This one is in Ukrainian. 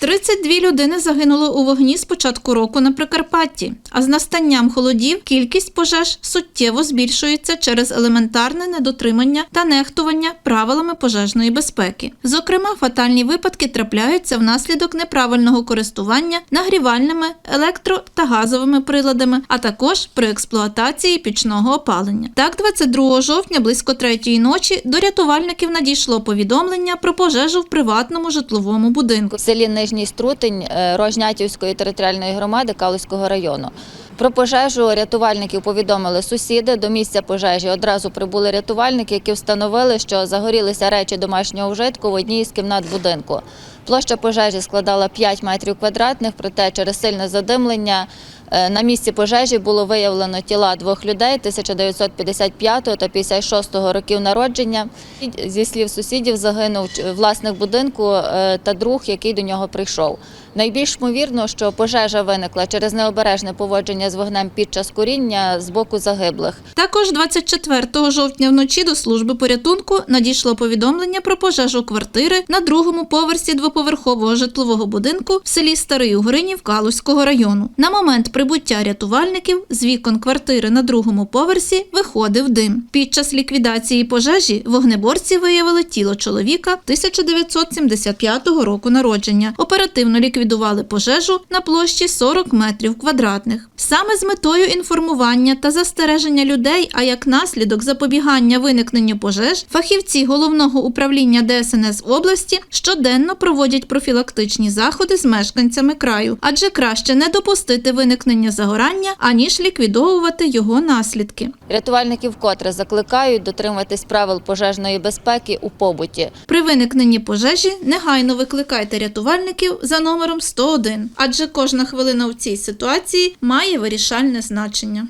32 людини загинули у вогні з початку року на Прикарпатті, а з настанням холодів кількість пожеж суттєво збільшується через елементарне недотримання та нехтування правилами пожежної безпеки. Зокрема, фатальні випадки трапляються внаслідок неправильного користування нагрівальними, електро та газовими приладами, а також при експлуатації пічного опалення. Так, 22 жовтня близько третьої ночі до рятувальників надійшло повідомлення про пожежу в приватному житловому будинку. в селі Нижній Струтень е, Рожнятівської територіальної громади Калузького району. Про пожежу рятувальників повідомили сусіди. До місця пожежі одразу прибули рятувальники, які встановили, що загорілися речі домашнього вжитку в одній із кімнат будинку. Площа пожежі складала 5 метрів квадратних, проте через сильне задимлення е, на місці пожежі було виявлено тіла двох людей 1955 та 56 років народження. Зі слів сусідів загинув власник будинку е, та друг, який до нього прийшов. Найбільш ймовірно, що пожежа виникла через необережне поводження з вогнем під час куріння з боку загиблих. Також 24 жовтня вночі до служби порятунку надійшло повідомлення про пожежу квартири на другому поверсі двоповерхового житлового будинку в селі Старий Угринів Калузького району. На момент прибуття рятувальників з вікон квартири на другому поверсі виходив дим. Під час ліквідації пожежі вогнеборці виявили тіло чоловіка 1975 року народження. Оперативно ліквідували пожежу на площі 40 метрів квадратних. Саме з метою інформування та застереження людей, а як наслідок запобігання виникненню пожеж, фахівці головного управління ДСНС області щоденно проводять профілактичні заходи з мешканцями краю, адже краще не допустити виникнення загорання, аніж ліквідовувати його наслідки. Рятувальники вкотре закликають дотримуватись правил пожежної безпеки у побуті. Виникненні пожежі негайно викликайте рятувальників за номером 101, адже кожна хвилина в цій ситуації має вирішальне значення.